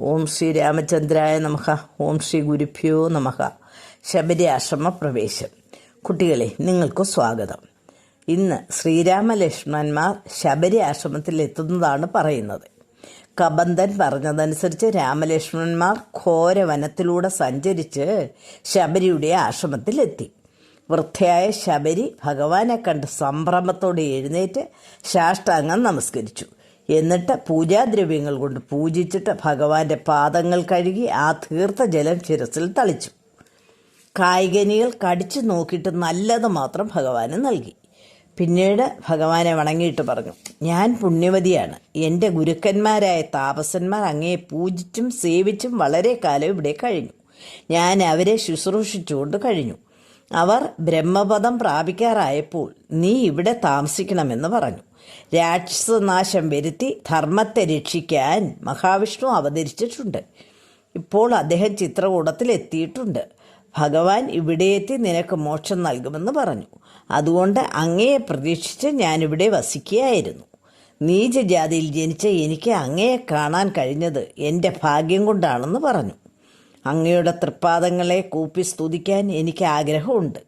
ഓം ശ്രീ രാമചന്ദ്രായ നമഃ. ഓം ശ്രീ ഗുരുഭ്യോ നമഃ. ശബരി ആശ്രമ പ്രവേശം കുട്ടികളെ നിങ്ങൾക്ക് സ്വാഗതം. ഇന്ന് ശ്രീരാമ ലക്ഷ്മണന്മാർ ശബരി ആശ്രമത്തിൽ എത്തുന്നതാണ് പറയുന്നത്. കബന്ധൻ പറഞ്ഞതനുസരിച്ച് രാമലക്ഷ്മണന്മാർ ഘോരവനത്തിലൂടെ സഞ്ചരിച്ച് ശബരിയുടെ ആശ്രമത്തിലെത്തി. വൃദ്ധയായ ശബരി ഭഗവാനെ കണ്ട് സംഭ്രമത്തോടെ എഴുന്നേറ്റ് ശാഷ്ടാംഗം നമസ്കരിച്ചു. എന്നിട്ട് പൂജാദ്രവ്യങ്ങൾ കൊണ്ട് പൂജിച്ചിട്ട് ഭഗവാന്റെ പാദങ്ങൾ കഴുകി ആ തീർത്ഥ ജലം ശിരസിൽ തളിച്ചു. കായികനികൾ കടിച്ചു നോക്കിയിട്ട് നല്ലത് മാത്രം ഭഗവാന് നൽകി. പിന്നീട് ഭഗവാനെ വണങ്ങിയിട്ട് പറഞ്ഞു ഞാൻ പുണ്യവതിയാണ്. എന്റെ ഗുരുക്കന്മാരായ താപസന്മാർ അങ്ങയെ പൂജിച്ചും സേവിച്ചും വളരെ കാലം ഇവിടെ കഴിഞ്ഞു. ഞാൻ അവരെ ശുശ്രൂഷിച്ചുകൊണ്ട് കഴിഞ്ഞു. അവർ ബ്രഹ്മപദം പ്രാപിക്കാറായപ്പോൾ നീ ഇവിടെ താമസിക്കണമെന്ന് പറഞ്ഞു. രാക്ഷസനാശം വരുത്തി ധർമ്മത്തെ രക്ഷിക്കാൻ മഹാവിഷ്ണു അവതരിച്ചിട്ടുണ്ട്. ഇപ്പോൾ അദ്ദേഹം ചിത്രകൂടത്തിൽ എത്തിയിട്ടുണ്ട്. ഭഗവാൻ ഇവിടെ എത്തി നിനക്ക് മോക്ഷം നൽകുമെന്ന് പറഞ്ഞു. അതുകൊണ്ട് അങ്ങയെ പ്രതീക്ഷിച്ച് ഞാനിവിടെ വസിക്കുകയായിരുന്നു. നീചജാതിയിൽ ജനിച്ച എനിക്ക് അങ്ങയെ കാണാൻ കഴിഞ്ഞത് എന്റെ ഭാഗ്യം കൊണ്ടാണെന്ന് പറഞ്ഞു. അങ്ങയുടെ തൃപ്പാദങ്ങളെ കൂപ്പി സ്തുതിക്കാൻ എനിക്ക് ആഗ്രഹമുണ്ട്.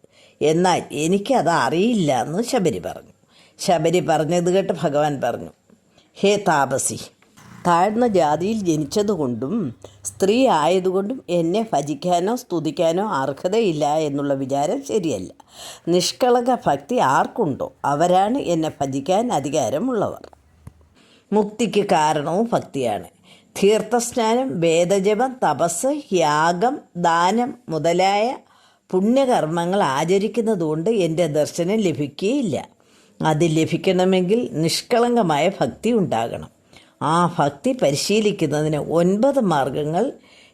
എന്നാൽ എനിക്കത് അറിയില്ല എന്ന് ശബരി പറഞ്ഞു. ശബരി പറഞ്ഞത് കേട്ട് ഭഗവാൻ പറഞ്ഞു ഹേ താപസി താഴ്ന്ന ജാതിയിൽ ജനിച്ചതുകൊണ്ടും സ്ത്രീ ആയതുകൊണ്ടും എന്നെ ഭജിക്കാനോ സ്തുതിക്കാനോ അർഹതയില്ല എന്നുള്ള വിചാരം ശരിയല്ല. നിഷ്കളങ്ക ഭക്തി ആർക്കുണ്ടോ? അവരാണ് എന്നെ ഭജിക്കാൻ അധികാരമുള്ളവർ. മുക്തിക്ക് കാരണവും ഭക്തിയാണ്. തീർത്ഥസ്നാനം വേദജപം തപസ് യാഗം ദാനം മുതലായ പുണ്യകർമ്മങ്ങൾ ആചരിക്കുന്നതുകൊണ്ട് എന്റെ ദർശനം ലഭിക്കുകയില്ല. അത് ലഭിക്കണമെങ്കിൽ നിഷ്കളങ്കമായ ഭക്തി ഉണ്ടാകണം. ആ ഭക്തി പരിശീലിക്കുന്നതിന് ഒൻപത് മാർഗങ്ങൾ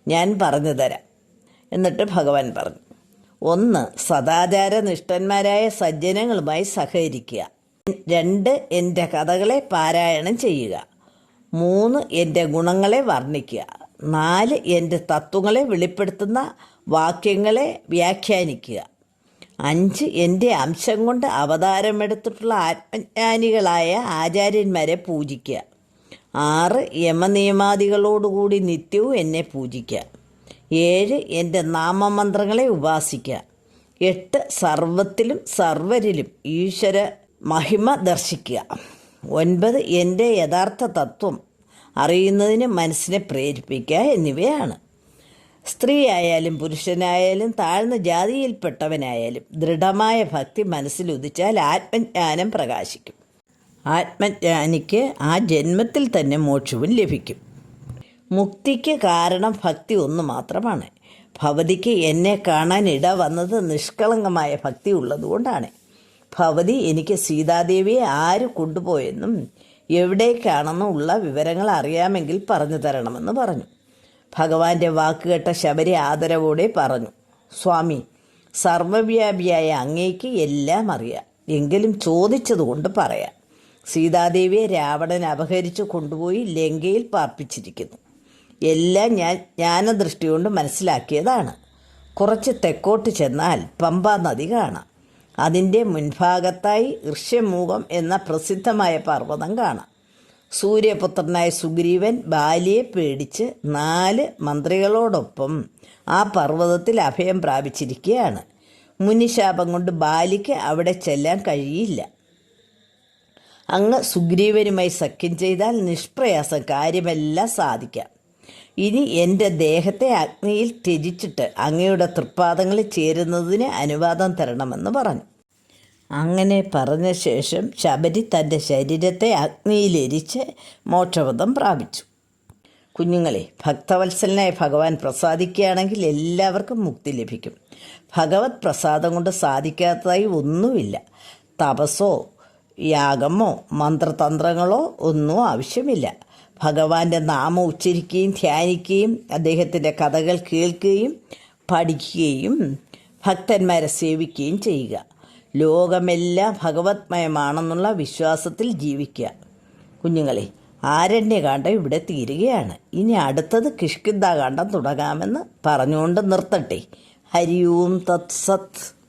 ഞാൻ പറഞ്ഞു തരാം. എന്നിട്ട് ഭഗവാൻ പറഞ്ഞു ഒന്ന് സദാചാര നിഷ്ഠന്മാരായ സജ്ജനങ്ങളുമായി സഹകരിക്കുക. രണ്ട് എന്റെ കഥകളെ പാരായണം ചെയ്യുക. മൂന്ന് എന്റെ ഗുണങ്ങളെ വർണിക്കുക. നാല് എന്റെ തത്വങ്ങളെ വെളിപ്പെടുത്തുന്ന വാക്യങ്ങളെ വ്യാഖ്യാനിക്കുക. അഞ്ച് എന്റെ അംശം കൊണ്ട് അവതാരമെടുത്തിട്ടുള്ള ആത്മജ്ഞാനികളായ ആചാര്യന്മാരെ പൂജിക്കുക. ആറ് യമനിയമാദികളോടുകൂടി നിത്യവും എന്നെ പൂജിക്കുക. ഏഴ് എന്റെ നാമമന്ത്രങ്ങളെ ഉപാസിക്കുക. എട്ട് സർവത്തിലും സർവരിലും ഈശ്വര മഹിമ ദർശിക്കുക. ഒൻപത് എന്റെ യഥാർത്ഥ തത്വം അറിയുന്നതിന് മനസ്സിനെ പ്രേരിപ്പിക്കുക എന്നിവയാണ്. സ്ത്രീ ആയാലും പുരുഷനായാലും താഴ്ന്ന ജാതിയിൽപ്പെട്ടവനായാലും ദൃഢമായ ഭക്തി മനസ്സിലുദിച്ചാൽ ആത്മജ്ഞാനം പ്രകാശിക്കും. ആത്മജ്ഞാനിക്ക് ആ ജന്മത്തിൽ തന്നെ മോക്ഷവും ലഭിക്കും. മുക്തിക്ക് കാരണം ഭക്തി ഒന്ന് മാത്രമാണ്. ഭവതിക്ക് എന്നെ കാണാൻ ഇട വന്നത് നിഷ്കളങ്കമായ ഭക്തി ഉള്ളതുകൊണ്ടാണ്. ഭവതി എനിക്ക് സീതാദേവിയെ ആര് കൊണ്ടുപോയെന്നും എവിടേക്കാണെന്നും ഉള്ള വിവരങ്ങൾ അറിയാമെങ്കിൽ പറഞ്ഞു തരണമെന്ന് പറഞ്ഞു. ഭഗവാന്റെ വാക്കുകേട്ട ശബരി ആദരവോടെ പറഞ്ഞു സ്വാമി സർവവ്യാപിയായ അങ്ങേക്ക് എല്ലാം അറിയാം. എങ്കിലും ചോദിച്ചതുകൊണ്ട് പറയാം. സീതാദേവിയെ രാവണൻ അപഹരിച്ചു കൊണ്ടുപോയി ലങ്കയിൽ പാർപ്പിച്ചിരിക്കുന്നു. എല്ലാം ഞാൻ ജ്ഞാനദൃഷ്ടി കൊണ്ട് മനസ്സിലാക്കിയതാണ്. കുറച്ച് തെക്കോട്ട് ചെന്നാൽ പമ്പാ നദി കാണാം. അതിന്റെ മുൻഭാഗത്തായി ഋഷ്യമൂഖം എന്ന പ്രസിദ്ധമായ പർവതം കാണാം. സൂര്യപുത്രനായ സുഗ്രീവൻ ബാലിയെ പേടിച്ച് നാല് മന്ത്രികളോടൊപ്പം ആ പർവതത്തിൽ അഭയം പ്രാപിച്ചിരിക്കുകയാണ്. മുനിശാപം കൊണ്ട് ബാലിക്ക് അവിടെ ചെല്ലാൻ കഴിയില്ല. അങ്ങ് സുഗ്രീവനുമായി സഖ്യം ചെയ്താൽ നിഷ്പ്രയാസം കാര്യമെല്ലാം സാധിക്കാം. ഇനി എന്റെ ദേഹത്തെ അഗ്നിയിൽ ത്യജിച്ചിട്ട് അങ്ങയുടെ തൃപ്പാദങ്ങളിൽ ചേരുന്നതിന് അനുവാദം തരണമെന്ന് പറഞ്ഞു. അങ്ങനെ പറഞ്ഞ ശേഷം ശബരി തന്റെ ശരീരത്തെ അഗ്നിയിലെരിച്ച് മോക്ഷപദം പ്രാപിച്ചു. കുഞ്ഞുങ്ങളെ ഭക്തവത്സലനായ ഭഗവാൻ പ്രസാദിക്കുകയാണെങ്കിൽ എല്ലാവർക്കും മുക്തി ലഭിക്കും. ഭഗവത് പ്രസാദം കൊണ്ട് സാധിക്കാത്തതായി ഒന്നുമില്ല. തപസ്സോ യാഗമോ മന്ത്രതന്ത്രങ്ങളോ ഒന്നും ആവശ്യമില്ല. ഭഗവാന്റെ നാമം ഉച്ചരിക്കുകയും ധ്യാനിക്കുകയും അദ്ദേഹത്തിന്റെ കഥകൾ കേൾക്കുകയും പഠിക്കുകയും ഭക്തന്മാരെ സേവിക്കുകയും ചെയ്യുക. ലോകമെല്ലാം ഭഗവത്മയമാണെന്നുള്ള വിശ്വാസത്തിൽ ജീവിക്കുക. കുഞ്ഞുങ്ങളെ ആരണ്യകാന്ഡം ഇവിടെ തീരുകയാണ്. ഇനി അടുത്തത് കിഷ്കിന്ദാകാന്ഡം തുടങ്ങാമെന്ന് പറഞ്ഞുകൊണ്ട് നിർത്തട്ടെ. ഹരി ഓം തത് സത്.